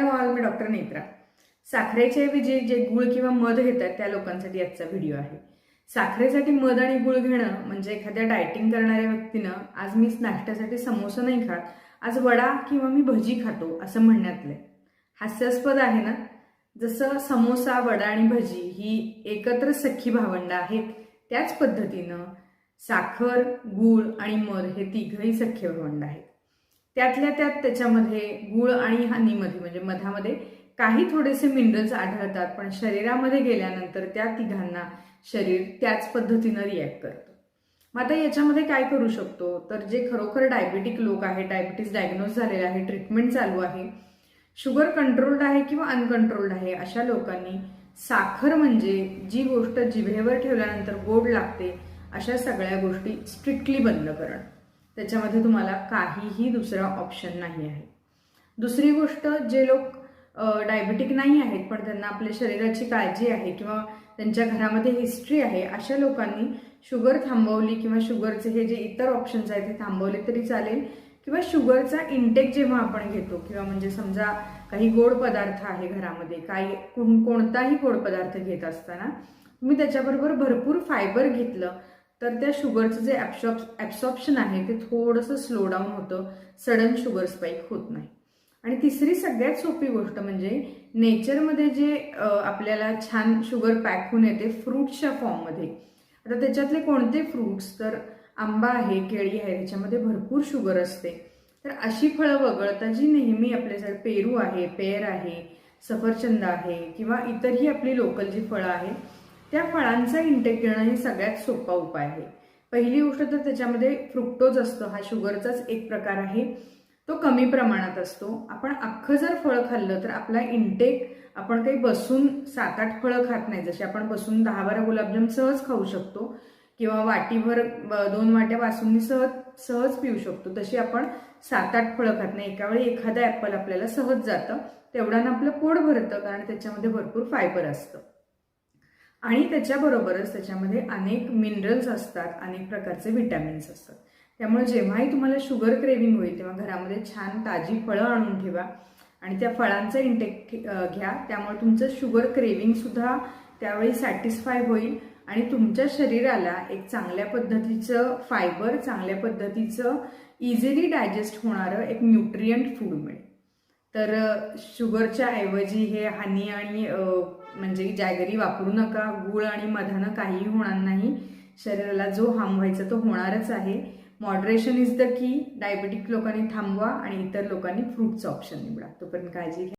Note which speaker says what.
Speaker 1: नमस्कार मी डॉक्टर नेत्रा. साखरेच्याऐवजी जे, जे गुळ किंवा मध घेतात त्या लोकांसाठी आजचा व्हिडिओ आहे. साखरेसाठी मध आणि गुळ घेणं म्हणजे एखाद्या डायटिंग करणाऱ्या व्यक्तीनं आज मी नाश्त्यासाठी समोसा नाही खात आज वडा किंवा मी भजी खातो असं म्हणण्यातलं आहे. हास्यास्पद आहे ना? जसं समोसा वडा आणि भजी ही एकत्र सख्खी भावंड आहेत त्याच पद्धतीनं साखर गूळ आणि मध हे तिघही सख्खे भावंड आहेत. त्यातल्या त्यात त्याच्यामध्ये गुळ आणि हानीमध्ये म्हणजे मधामध्ये काही थोडेसे मिनरल्स आढळतात पण शरीरामध्ये गेल्यानंतर त्या तिघांना शरीर त्याच पद्धतीनं रिॲक्ट करतं. मग आता याच्यामध्ये काय करू शकतो? तर जे खरोखर डायबेटिक लोक आहे डायबिटीस डायग्नोज झालेले आहे ट्रीटमेंट चालू आहे शुगर कंट्रोल्ड आहे किंवा अनकंट्रोल्ड आहे अशा लोकांनी साखर म्हणजे जी गोष्ट जिभेवर ठेवल्यानंतर गोड लागते अशा सगळ्या गोष्टी स्ट्रिक्टली बंद करणं. त्याच्यामध्ये तुम्हाला काहीही दुसरा ऑप्शन नाही आहे. दुसरी गोष्ट जे लोक डायबेटिक नाही आहेत पण त्यांना आपल्या शरीराची काळजी आहे किंवा त्यांच्या घरामध्ये हिस्ट्री आहे अशा लोकांनी शुगर थांबवली किंवा शुगरचे हे जे इतर ऑप्शन्स आहेत ते थांबवले तरी चालेल. किंवा शुगरचा इंटेक जेव्हा आपण घेतो किंवा म्हणजे समजा काही गोड पदार्थ आहे घरामध्ये काही कोण- कोणताही गोड पदार्थ घेत असताना तुम्ही त्याच्याबरोबर भरपूर फायबर घेतलं. तर त्या शुगरचं जे ॲप्शॉप ॲब्सॉप्शन आहे ते थोडंसं स्लो डाऊन होतं. सडन शुगर स्पाईक होत नाही. आणि तिसरी सगळ्यात सोपी गोष्ट म्हणजे नेचरमध्ये जे आपल्याला छान शुगर पॅक होऊन येते फ्रूट्सच्या फॉर्ममध्ये आता त्याच्यातले कोणते फ्रूट्स तर आंबा आहे केळी आहे त्याच्यामध्ये भरपूर शुगर असते. तर अशी फळं वगळता जी नेहमी आपल्यासाठी पेरू आहे पेर आहे सफरचंद आहे किंवा इतरही आपली लोकल जी फळं आहेत त्या फळांचा इंटेक घेणं हे सगळ्यात सोपा उपाय आहे. पहिली गोष्ट तर त्याच्यामध्ये फ्रुक्टोज असतो हा शुगरचाच एक प्रकार आहे. तो कमी प्रमाणात असतो. आपण अख्खं जर फळं खाल्लं तर आपला इंटेक आपण काही बसून सात आठ फळं खात नाही. जसे आपण बसून दहा बारा गुलाबजाम सहज खाऊ शकतो किंवा वाटीभर दोन वाट्या बासुंदी सहज सहज पिऊ शकतो. तशी आपण सात आठ फळं खात नाही. एका वेळी एखादं ॲपल आपल्याला सहज जातं तेवढ्यानं आपलं पोट भरतं कारण त्याच्यामध्ये भरपूर फायबर असतं. आणि त्याच्याबरोबरच त्याच्यामध्ये अनेक मिनरल्स असतात अनेक प्रकारचे विटॅमिन्स असतात. त्यामुळे जेव्हाही तुम्हाला शुगर क्रेविंग होईल तेव्हा घरामध्ये छान ताजी फळं आणून ठेवा. आणि त्या फळांचं इंटेक घ्या. त्यामुळे तुमचं शुगर क्रेविंगसुद्धा त्यावेळी सॅटिस्फाय होईल आणि तुमच्या शरीराला एक चांगल्या पद्धतीचं फायबर चांगल्या पद्धतीचं इझिली डायजेस्ट होणारं एक न्यूट्रियंट फूड मिळेल. तर शुगरच्या ऐवजी हे हानी आणि म्हणजे जॅगरी वापरू नका गुळ आणि मधानं काहीही होणार नाही. शरीराला जो हार्म व्हायचा तो होणारच आहे. Moderation is the key diabetic लोकांनी थांबवा आणि इतर लोकांनी फ्रूटचं ऑप्शन निवडा. तोपर्यंत काळजी घ्या.